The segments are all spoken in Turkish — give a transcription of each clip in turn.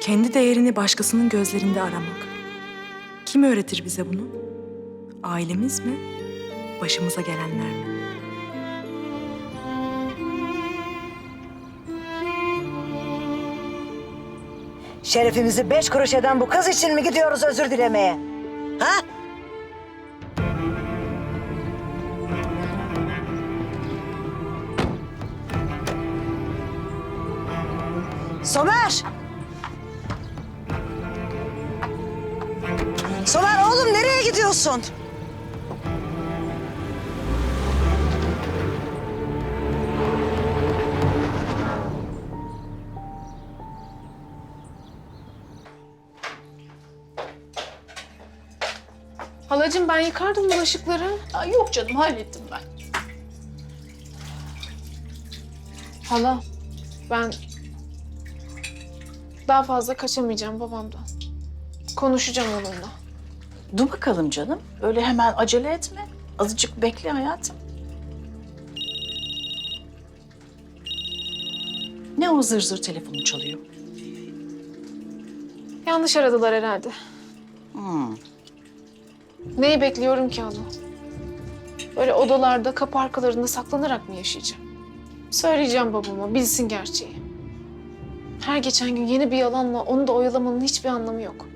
Kendi değerini başkasının gözlerinde aramak. Kim öğretir bize bunu? Ailemiz mi? Başımıza gelenler mi? Şerefimizi beş kuruş eden bu kız için mi gidiyoruz özür dilemeye? Ha? Somer! Somer oğlum nereye gidiyorsun? Halacığım ben yıkardım bulaşıkları. Aa, yok canım hallettim ben. Hala ben daha fazla kaçamayacağım babamdan. Konuşacağım onunla. Dur bakalım canım. Öyle hemen acele etme. Azıcık bekle hayatım. Ne o zır zır telefonu çalıyor? Yanlış aradılar herhalde. Hmm. Neyi bekliyorum ki hala? Böyle odalarda, kapı arkalarında saklanarak mı yaşayacağım? Söyleyeceğim babama, bilsin gerçeği. Her geçen gün yeni bir yalanla onu da oyalamanın hiçbir anlamı yok.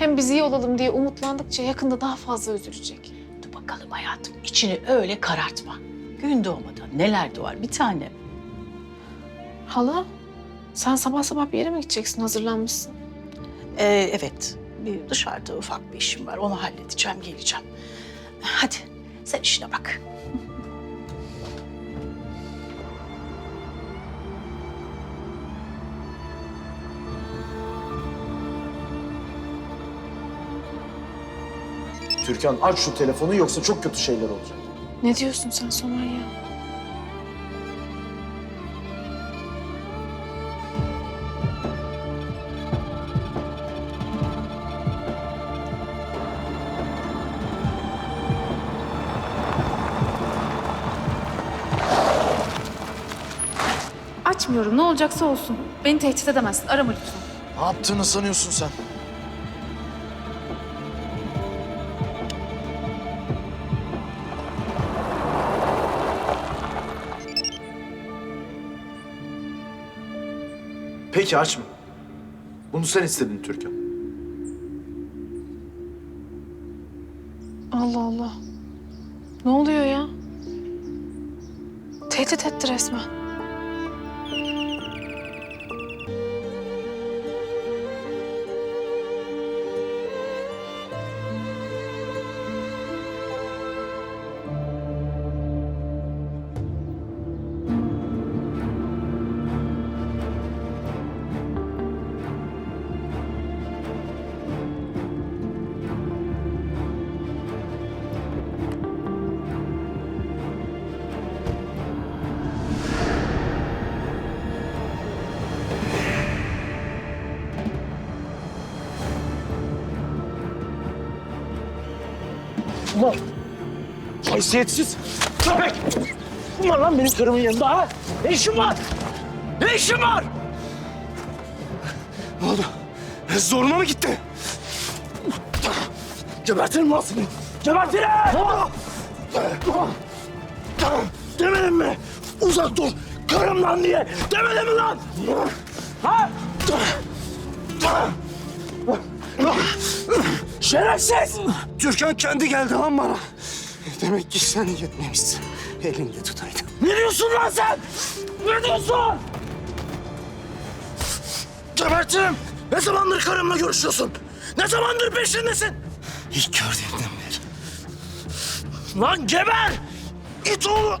Hem biz iyi olalım diye umutlandıkça yakında daha fazla üzülecek. Dur bakalım hayatım. İçini öyle karartma. Gün doğmadan neler doğar bir tane. Hala, sen sabah sabah bir yere mi gideceksin? Hazırlanmışsın. Ee, evet. Bir dışarıda ufak bir işim var. Onu halledeceğim, geleceğim. Hadi sen işine bak. Türkan aç şu telefonu yoksa çok kötü şeyler olacak. Ne diyorsun sen Somer ya? Açmıyorum. Ne olacaksa olsun. Beni tehdit edemezsin. Arama lütfen. Ne yaptığını sanıyorsun sen? Peki açma. Bunu sen istedin Türkan. Allah Allah. Ne oluyor ya? Tehdit etti resmen. Haysiyetsiz köpek! Var lan benim karımın yanında ha? Ne işin var? Ne işin var? Ne oldu? Zoruna mı gitti? Gebertirim lan seni! Gebertirim! Demedim mi? Uzak dur! Karımdan diye! Demedim mi lan? Ha? Şerefsiz! Türkan kendi geldi lan bana. Demek ki sen yetmemişsin. Elinde tutaydın. Ne diyorsun lan sen? Ne diyorsun? Gebertirim. Ne zamandır karımla görüşüyorsun? Ne zamandır peşindesin? İlk gördüğümden beri. Lan geber! İt oğlu!